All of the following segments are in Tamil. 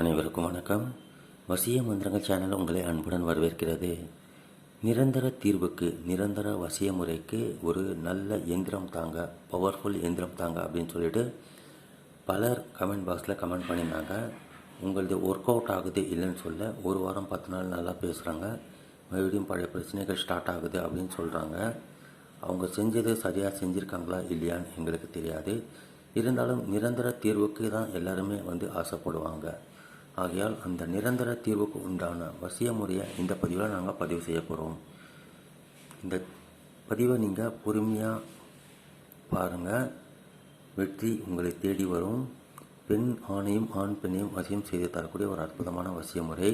அனைவருக்கும் வணக்கம். வசிய மந்திரங்கள் சேனல் உங்களை அன்புடன் வரவேற்கிறது. நிரந்தர தீர்வுக்கு நிரந்தர வசிய முறைக்கு ஒரு நல்ல எந்திரம் தாங்க பவர்ஃபுல் எந்திரம் தாங்க அப்படின்னு சொல்லிட்டு பலர் கமெண்ட் பாக்ஸில் கமெண்ட் பண்ணியிருந்தாங்க. உங்களது ஒர்க் அவுட் ஆகுது இல்லைன்னு சொல்ல ஒரு வாரம் பத்து நாள் நல்லா பேசுகிறாங்க மறுபடியும் பழைய பிரச்சனைகள் ஸ்டார்ட் ஆகுது அப்படின்னு சொல்கிறாங்க அவங்க செஞ்சது சரியாக செஞ்சுருக்காங்களா இல்லையான்னு எங்களுக்கு தெரியாது. இருந்தாலும் நிரந்தர தீர்வுக்கு தான் எல்லாருமே வந்து ஆசைப்படுவாங்க. ஆகையால் அந்த நிரந்தர தீர்வுக்கு உண்டான வசிய முறையை இந்த பதிவில் நாங்கள் பதிவு செய்ய போகிறோம் இந்த பதிவை நீங்கள் பொறுமையாக பாருங்கள் வெற்றி உங்களை தேடி வரும். பெண் ஆணையும் ஆண் பெண்ணையும் வசியம் செய்து தரக்கூடிய ஒரு அற்புதமான வசிய முறை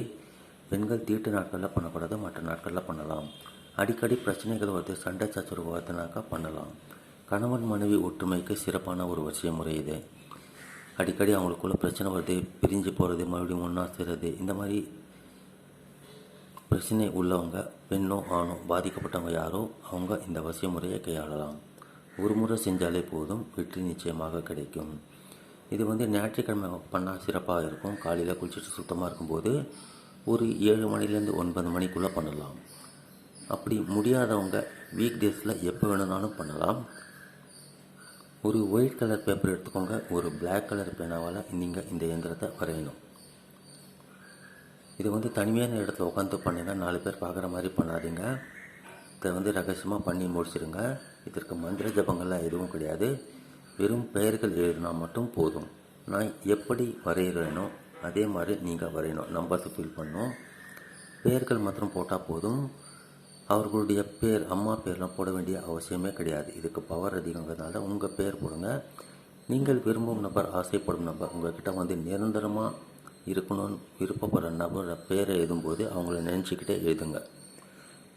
பெண்கள் தீட்டு நாட்களில் பண்ணக்கூடாது மற்ற நாட்களில் பண்ணலாம். அடிக்கடி பிரச்சனைகள் வருது சண்டை சச்சரவு வருதுனாக்கா பண்ணலாம். கணவன் மனைவி ஒற்றுமைக்கு சிறப்பான ஒரு வசிய முறை இது. அடிக்கடி அவங்களுக்குள்ள பிரச்சனை வருது பிரிஞ்சு போகிறது மறுபடியும் ஒன்றா சேருறது இந்த மாதிரி பிரச்சனை உள்ளவங்க பெண்ணோ ஆணோ பாதிக்கப்பட்டவங்க யாரோ அவங்க இந்த வசிய முறையை கையாளலாம். ஒரு முறை செஞ்சாலே போதும் வெற்றி நிச்சயமாக கிடைக்கும். இது வந்து ஞாயிற்றுக்கிழமை பண்ணால் சிறப்பாக இருக்கும். காலையில் குளிச்சுட்டு சுத்தமாக இருக்கும்போது ஒரு ஏழு மணிலேருந்து ஒன்பது மணிக்குள்ளே பண்ணலாம். அப்படி முடியாதவங்க வீக் டேஸில் எப்போ வேணும்னாலும் பண்ணலாம். ஒரு ஒயிட் கலர் பேப்பர் எடுத்துக்கோங்க. ஒரு பிளாக் கலர் பேனாவால் நீங்கள் இந்த எந்திரத்தை வரையணும். இது வந்து தனிமையான இடத்துல உட்காந்து பண்ணுங்க நாலு பேர் பார்க்குற மாதிரி பண்ணாதீங்க. இதை வந்து ரகசியமாக பண்ணி முடிச்சிடுங்க இதற்கு மந்திர ஜபங்கள்லாம் எதுவும் கிடையாது. வெறும் பெயர்கள் எழுதினா மட்டும் போதும். நான் எப்படி வரைகிறேனோ அதே மாதிரி நீங்கள் வரையணும். நம்பர்ஸ் ஃபில் பண்ணணும். பெயர்கள் மாத்திரம் போட்டால் போதும். அவர்களுடைய பேர் அம்மா பேர்லாம் போட வேண்டிய அவசியமே கிடையாது. இதுக்கு பவர் அதிகங்கிறதுனால உங்கள் பேர் போடுங்க. நீங்கள் விரும்பும் நபர் ஆசைப்படும் நபர் உங்கள்கிட்ட வந்து நிரந்தரமாக இருக்கணும்னு விருப்பப்படுற நபரோட பேரை எழுதும்போது அவங்கள நினச்சிக்கிட்டே எழுதுங்க.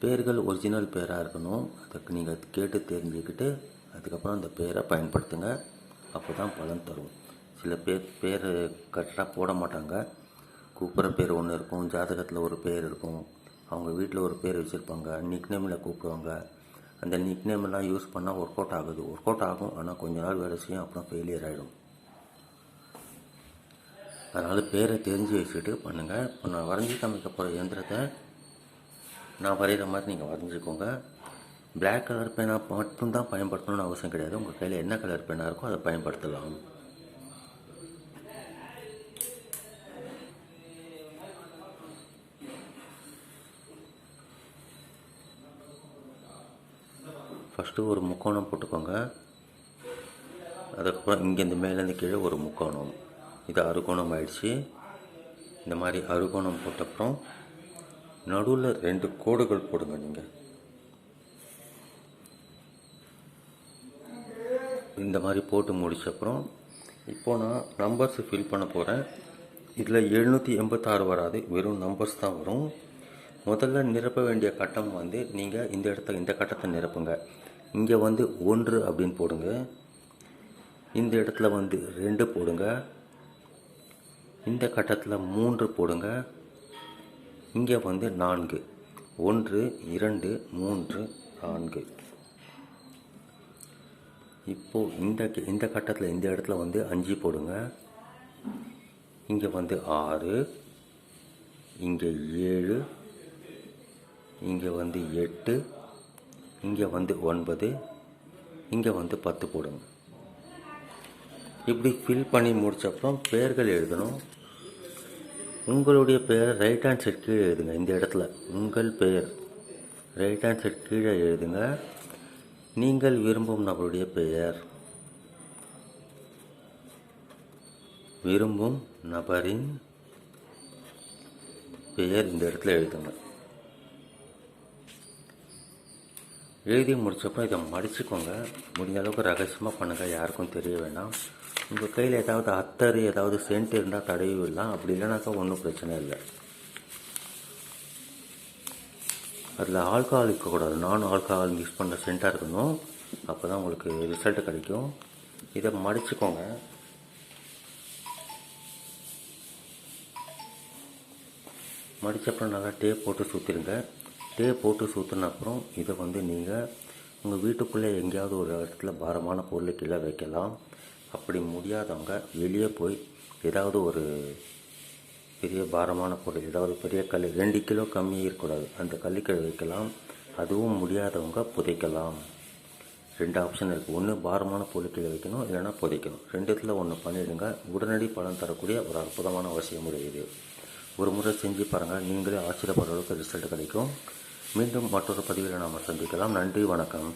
பேர்கள் ஒரிஜினல் பேராக இருக்கணும். அதுக்கு நீங்கள் கேட்டு தெரிஞ்சுக்கிட்டு அதுக்கப்புறம் அந்த பேரை பயன்படுத்துங்க. அப்போ தான் பலன் தரும். சில பேர் பேர் கரெக்டாக போட மாட்டாங்க. கூப்பிட்ற பேர் ஒன்று இருக்கும் ஜாதகத்தில் ஒரு பேர் இருக்கும். அவங்க வீட்டில் ஒரு பேர் வச்சுருப்பாங்க நிக் நேமில் கூப்பிடுவாங்க. அந்த நிக் நேம்லாம் யூஸ் பண்ணால் ஒர்க் அவுட் ஆகுது. ஒர்க் அவுட் ஆகும் ஆனால் கொஞ்ச நாள் வேலை செய்யும் அப்புறம் ஃபெயிலியர் ஆகிடும் அதனால் பேரை தெரிஞ்சு வச்சுட்டு பண்ணுங்கள் இப்போ நான் வரைஞ்சி காமிக்க போகிற இயந்திரத்தை நான் வரைகிற மாதிரி நீங்கள் வரைஞ்சிக்கோங்க. பிளாக் கலர் பேனா மட்டும்தான் பயன்படுத்தணும்னு அவசியம் கிடையாது. உங்கள் கையில் என்ன கலர் பேனாக இருக்கோ அதை பயன்படுத்தலாம். ஃபஸ்ட்டு ஒரு முக்கோணம் போட்டுக்கோங்க. அதுக்கப்புறம் இங்கேருந்து மேலேருந்து கீழே ஒரு முக்கோணம். இது அறுகோணம் ஆயிடுச்சு. இந்த மாதிரி அறுகோணம் போட்டப்புறம் நடுவில் ரெண்டு கோடுகள் போடுங்க நீங்கள் இந்த மாதிரி போட்டு முடிச்சப்புறம் இப்போ நான் நம்பர்ஸ் ஃபில் பண்ண போகிறேன் இதில் எழுநூற்றி எண்பத்தாறு வராது. வெறும் நம்பர்ஸ் தான் வரும். முதல்ல நிரப்ப வேண்டிய கட்டம் வந்து நீங்கள் இந்த இடத்துல இந்த கட்டத்தை நிரப்புங்க. இங்கே வந்து ஒன்று அப்படின்னு போடுங்க. இந்த இடத்துல வந்து ரெண்டு போடுங்க. இந்த கட்டத்தில் மூன்று போடுங்க. இங்கே வந்து நான்கு. ஒன்று இரண்டு மூன்று நான்கு. இப்போது இந்த இந்த கட்டத்தில் இந்த இடத்துல வந்து அஞ்சு போடுங்க. இங்கே வந்து ஆறு. இங்கே ஏழு. இங்கே வந்து எட்டு. இங்கே வந்து ஒன்பது இங்கே வந்து பத்து போடுங்க. இப்படி ஃபில் பண்ணி முடிச்சப்புறம் பெயர்கள் எழுதணும். உங்களுடைய பெயர் ரைட் ஹேண்ட் சைட் கீழே எழுதுங்க இந்த இடத்துல. உங்கள் பெயர் ரைட் ஹேண்ட் சைட் கீழே எழுதுங்க. நீங்கள் விரும்பும் நபருடைய பெயர். விரும்பும் நபரின் பெயர் இந்த இடத்துல எழுதுங்க. எழுதி முடிச்சப்போ இதை மடிச்சுக்கோங்க. முடிஞ்ச அளவுக்கு ரகசியமாக பண்ணுங்கள் யாருக்கும் தெரிய வேண்டாம் உங்கள் கையில் ஏதாவது அத்தர் ஏதாவது சென்ட் இருந்தால் தடவி விடலாம். அப்படி இல்லைனாக்கா ஒன்றும் பிரச்சனை இல்லை. அதில் ஆல்கஹால் இருக்கக்கூடாது நான் ஆல்கஹால் மிக்ஸ் பண்ண சென்ட்டாக இருக்கணும். அப்போ தான் உங்களுக்கு ரிசல்ட் கிடைக்கும். இதை மடிச்சுக்கோங்க. மடிச்சப்புறம் நல்லா டேப் போட்டு சுற்றிடுங்க ஸ்டே போட்டு சுற்றின அப்புறம் இதை வந்து நீங்கள் உங்கள் வீட்டுக்குள்ளே எங்கேயாவது ஒரு இடத்துல பாரமான பொருளை கீழே வைக்கலாம். அப்படி முடியாதவங்க வெளியே போய் ஏதாவது ஒரு பெரிய பாரமான பொருள் ஏதாவது பெரிய கல் ரெண்டு கிலோ கம்மியாக இருக்கக்கூடாது. அந்த கல்லுக்கீழே வைக்கலாம். அதுவும் முடியாதவங்க புதைக்கலாம். ரெண்டு ஆப்ஷன் இருக்குது ஒன்று பாரமான பொருள் கீழே வைக்கணும் இல்லைனா புதைக்கணும். ரெண்டுத்தில் ஒன்று பண்ணிவிடுங்க உடனடி பலன் தரக்கூடிய ஒரு அற்புதமான அவசியம் முறை இது ஒரு முறை செஞ்சு பாருங்கள் நீங்களே ஆச்சரியப்படுற அளவுக்கு ரிசல்ட் கிடைக்கும். மீண்டும் மற்றொரு பதிவில் நாம் சந்திக்கலாம். நன்றி வணக்கம்.